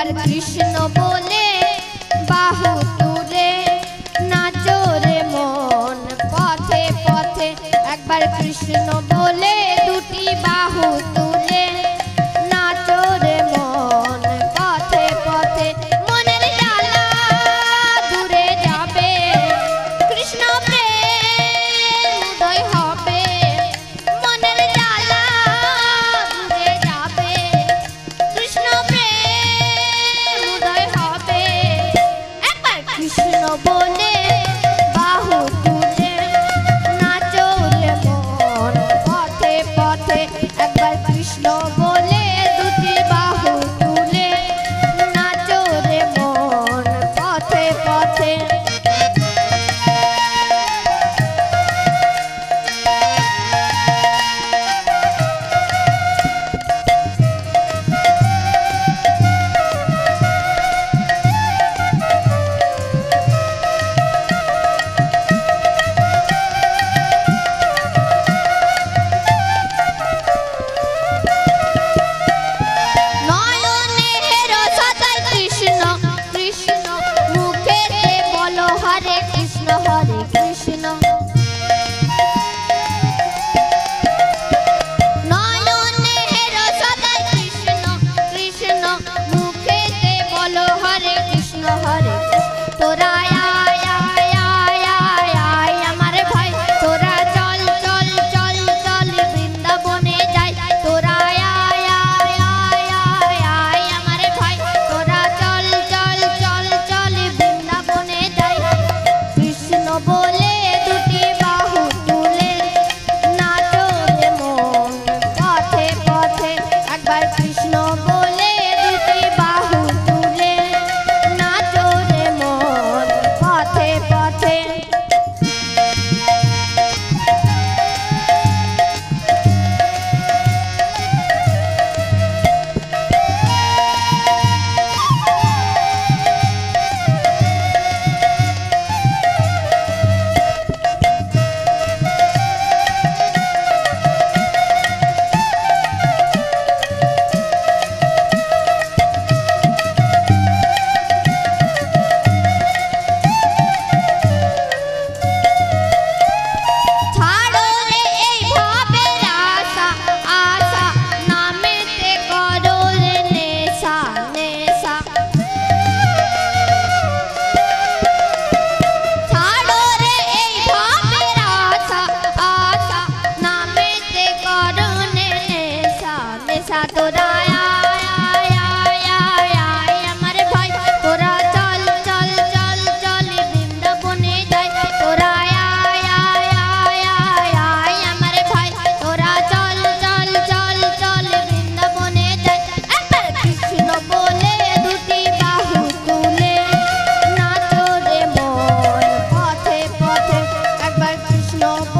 একবার কৃষ্ণ বলে বাহু তুলে নাচরে মন। পথে পথে একবার কৃষ্ণ বনে Gopal Krishna no